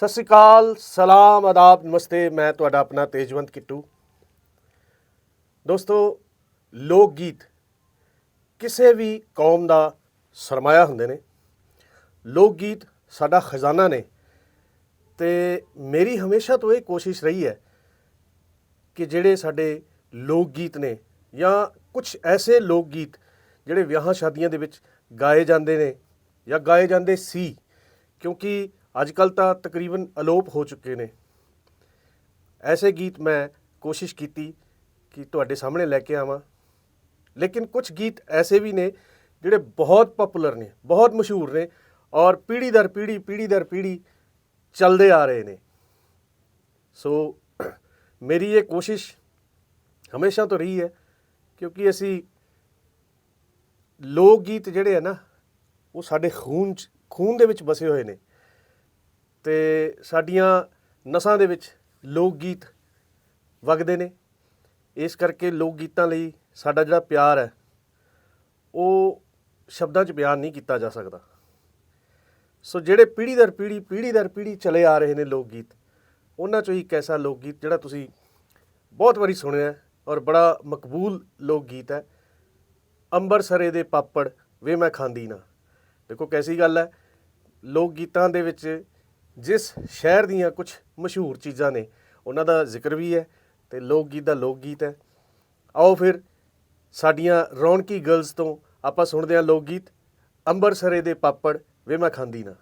ਸਤਿ ਸ਼੍ਰੀ ਅਕਾਲ, ਸਲਾਮ, ਆਦਾਬ, ਨਮਸਤੇ। ਮੈਂ ਤੁਹਾਡਾ ਆਪਣਾ ਤੇਜਵੰਤ ਕਿੱਟੂ। ਦੋਸਤੋ ਲੋਕ ਗੀਤ ਕਿਸੇ ਵੀ ਕੌਮ ਦਾ ਸਰਮਾਇਆ ਹੁੰਦੇ ਨੇ। ਲੋਕ ਗੀਤ ਸਾਡਾ ਖਜ਼ਾਨਾ ਨੇ। ਤੇ ਮੇਰੀ ਹਮੇਸ਼ਾ ਤੋਂ ਇਹ ਕੋਸ਼ਿਸ਼ ਰਹੀ ਹੈ ਕਿ ਜਿਹੜੇ ਸਾਡੇ ਲੋਕ ਗੀਤ ਨੇ ਜਾਂ ਕੁਝ ਐਸੇ ਲੋਕ ਗੀਤ ਜਿਹੜੇ ਵਿਆਹਾਂ ਸ਼ਾਦੀਆਂ ਦੇ ਵਿੱਚ ਗਾਏ ਜਾਂਦੇ ਨੇ ਜਾਂ ਗਾਏ ਜਾਂਦੇ ਸੀ, ਕਿਉਂਕਿ ਅੱਜ ਕੱਲ ਤਾਂ ਤਕਰੀਬਨ ਅਲੋਪ ਹੋ ਚੁੱਕੇ ਨੇ। ਐਸੇ ਗੀਤ ਮੈਂ ਕੋਸ਼ਿਸ਼ ਕੀਤੀ ਕਿ ਤੁਹਾਡੇ ਸਾਹਮਣੇ ਲੈ ਕੇ ਆਵਾਂ। ਲੇਕਿਨ ਕੁਝ ਗੀਤ ਐਸੇ ਵੀ ਨੇ ਜਿਹੜੇ ਬਹੁਤ ਪਪੂਲਰ ਨੇ, ਬਹੁਤ ਮਸ਼ਹੂਰ ਨੇ ਔਰ ਪੀੜ੍ਹੀ ਦਰ ਪੀੜ੍ਹੀ ਪੀੜ੍ਹੀ ਦਰ ਪੀੜ੍ਹੀ ਚੱਲਦੇ ਆ ਰਹੇ ਨੇ। ਸੋ ਮੇਰੀ ਇਹ ਕੋਸ਼ਿਸ਼ ਹਮੇਸ਼ਾ ਤੋਂ ਰਹੀ ਹੈ ਕਿਉਂਕਿ ਅਸੀਂ ਲੋਕ ਗੀਤ ਜਿਹੜੇ ਆ ਨਾ, ਉਹ ਸਾਡੇ ਖੂਨ ਚ, ਖੂਨ ਦੇ ਵਿੱਚ ਵਸੇ ਹੋਏ ਨੇ। ਤੇ ਸਾਡੀਆਂ ਨਸਾਂ ਦੇ ਵਿੱਚ ਲੋਕ ਗੀਤ ਵਗਦੇ ਨੇ। ਇਸ ਕਰਕੇ ਲੋਕ ਗੀਤਾਂ ਲਈ ਸਾਡਾ ਜਿਹੜਾ ਪਿਆਰ ਹੈ, ਉਹ ਸ਼ਬਦਾਂ 'ਚ ਬਿਆਨ ਨਹੀਂ ਕੀਤਾ ਜਾ ਸਕਦਾ। ਸੋ ਜਿਹੜੇ ਪੀੜ੍ਹੀ ਦਰ ਪੀੜ੍ਹੀ ਪੀੜ੍ਹੀ ਦਰ ਪੀੜ੍ਹੀ ਚਲੇ ਆ ਰਹੇ ਨੇ ਲੋਕ ਗੀਤ ਉਹਨਾਂ 'ਚੋਂ ਹੀ ਇੱਕ ਐਸਾ ਲੋਕ ਗੀਤ ਜਿਹੜਾ ਤੁਸੀਂ ਬਹੁਤ ਵਾਰੀ ਸੁਣਿਆ ਔਰ ਬੜਾ ਮਕਬੂਲ ਲੋਕ ਗੀਤ ਹੈ, ਅੰਬਰਸਰੇ ਦੇ ਪਾਪੜ ਵੇ ਮੈਂ ਖਾਂਦੀ ਨਾ। ਦੇਖੋ ਕੈਸੀ ਗੱਲ ਹੈ ਲੋਕ ਗੀਤਾਂ ਦੇ ਵਿੱਚ ਜਿਸ ਸ਼ਹਿਰ ਦੀਆਂ ਕੁਝ ਮਸ਼ਹੂਰ ਚੀਜ਼ਾਂ ਨੇ, ਉਹਨਾਂ ਦਾ ਜ਼ਿਕਰ ਵੀ ਹੈ ਤੇ ਲੋਕ ਗੀਤ ਦਾ ਲੋਕ ਗੀਤ ਹੈ। ਆਓ ਫਿਰ ਸਾਡੀਆਂ ਰੌਣਕੀ ਗਰਲਸ ਤੋਂ ਆਪਾਂ ਸੁਣਦੇ ਹਾਂ ਲੋਕ ਗੀਤ ਅੰਬਰਸਰੇ ਦੇ ਪਾਪੜ ਵੇ ਮੈਂ ਖਾਂਦੀ ਨਾ।